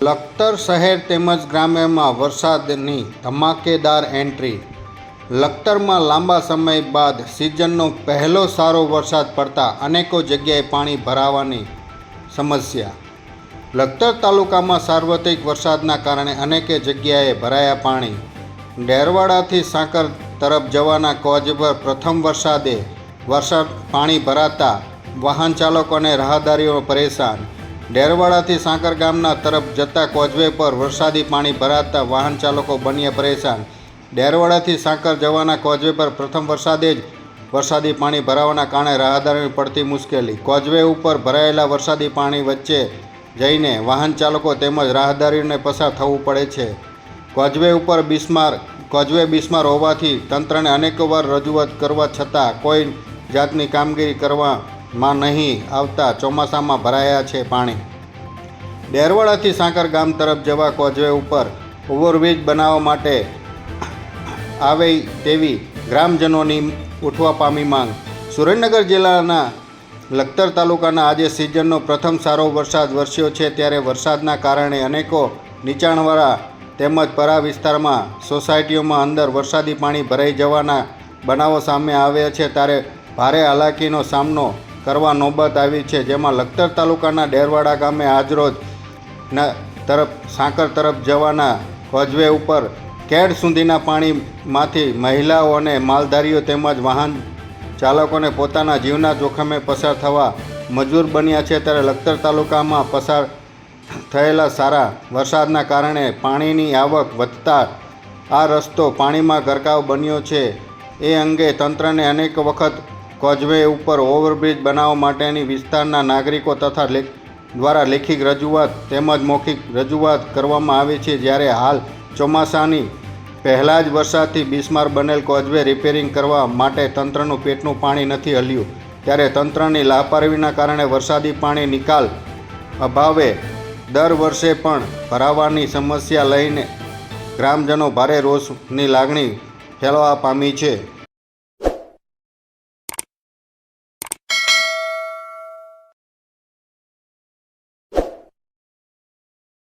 લખતર શહેર તેમજ ગ્રામ્યમાં વરસાદની ધમાકેદાર એન્ટ્રી. લખતરમાં લાંબા સમય બાદ સિઝનનો પહેલો સારો વરસાદ પડતા અનેકો જગ્યાએ પાણી ભરાવાની સમસ્યા. લખતર તાલુકામાં સાર્વત્રિક વરસાદના કારણે અનેકે જગ્યાએ ભરાયા પાણી. ડેરવાડાથી સાંકર તરફ જવાના કોજ પર પ્રથમ વરસાદે વરસાદ પાણી ભરાતા વાહન ચાલકો અને રાહદારીઓ પરેશાન ડેરવાડાથી સાંકર ગામના તરફ જતા કોઝવે પર વરસાદી પાણી ભરાતા વાહન ચાલકો બન્યા પરેશાન. ડેરવાડાથી સાંકર જવાના કોઝવે પર પ્રથમ વરસાદે જ વરસાદી પાણી ભરાવાના કારણે રાહદારીને પડતી મુશ્કેલી. કોઝવે ઉપર ભરાયેલા વરસાદી પાણી વચ્ચે જઈને વાહન ચાલકો તેમજ રાહદારીઓને પસાર થવું પડે છે. કોઝવે ઉપર બિસ્માર, કોઝવે બિસ્માર હોવાથી તંત્રને અનેકવાર રજૂઆત કરવા છતાં કોઈ જાતની કામગીરી કરવામાં નહીં આવતા ચોમાસામાં ભરાયા છે પાણી. ડેરવાડાથી સાંકર ગામ તરફ જવા કોઝવે ઉપર ઓવરબ્રિજ બનાવવા માટે આવે તેવી ગ્રામજનોની ઉઠવા પામી માંગ. સુરેન્દ્રનગર જિલ્લાના લખતર તાલુકાના આજે સિઝનનો પ્રથમ સારો વરસાદ વરસ્યો છે ત્યારે વરસાદના કારણે અનેકો નીચાણવાળા તેમજ પરા વિસ્તારમાં સોસાયટીઓમાં અંદર વરસાદી પાણી ભરાઈ જવાના બનાવો સામે આવ્યા છે. ત્યારે ભારે હાલાકીનો સામનો કરવા નોબત આવી છે, જેમાં લખતર તાલુકાના ડેરવાડા ગામે આજરોજ તરફ, સાંકર તરફ જવાના કોઝવે ઉપર કેડ સુધીના પાણીમાંથી મહિલાઓ અને માલધારીઓ તેમજ વાહન ચાલકોને પોતાના જીવના જોખમે પસાર થવા મજબૂર બન્યા છે. ત્યારે લખતર તાલુકામાં પસાર થયેલા સારા વરસાદના કારણે પાણીની આવક વધતા આ રસ્તો પાણીમાં ગરકાવ બન્યો છે. એ અંગે તંત્રને અનેક વખત કોઝવે ઉપર ઓવરબ્રિજ બનાવવા માટેની વિસ્તારના નાગરિકો તથા દ્વારા લેખિત રજૂઆત તેમજ મૌખિક રજૂઆત કરવામાં આવી છે. જ્યારે હાલ ચોમાસાની પહેલાં જ વરસાદથી બિસ્માર બનેલ કોઝવે રિપેરિંગ કરવા માટે તંત્રનું પેટનું પાણી નથી હલ્યું. ત્યારે તંત્રની લાપરવાહીના કારણે વરસાદી પાણી નિકાલ અભાવે દર વર્ષે પણ ભરાવાની સમસ્યા લઈને ગ્રામજનો ભારે રોષની લાગણી ફેલાવા પામી છે.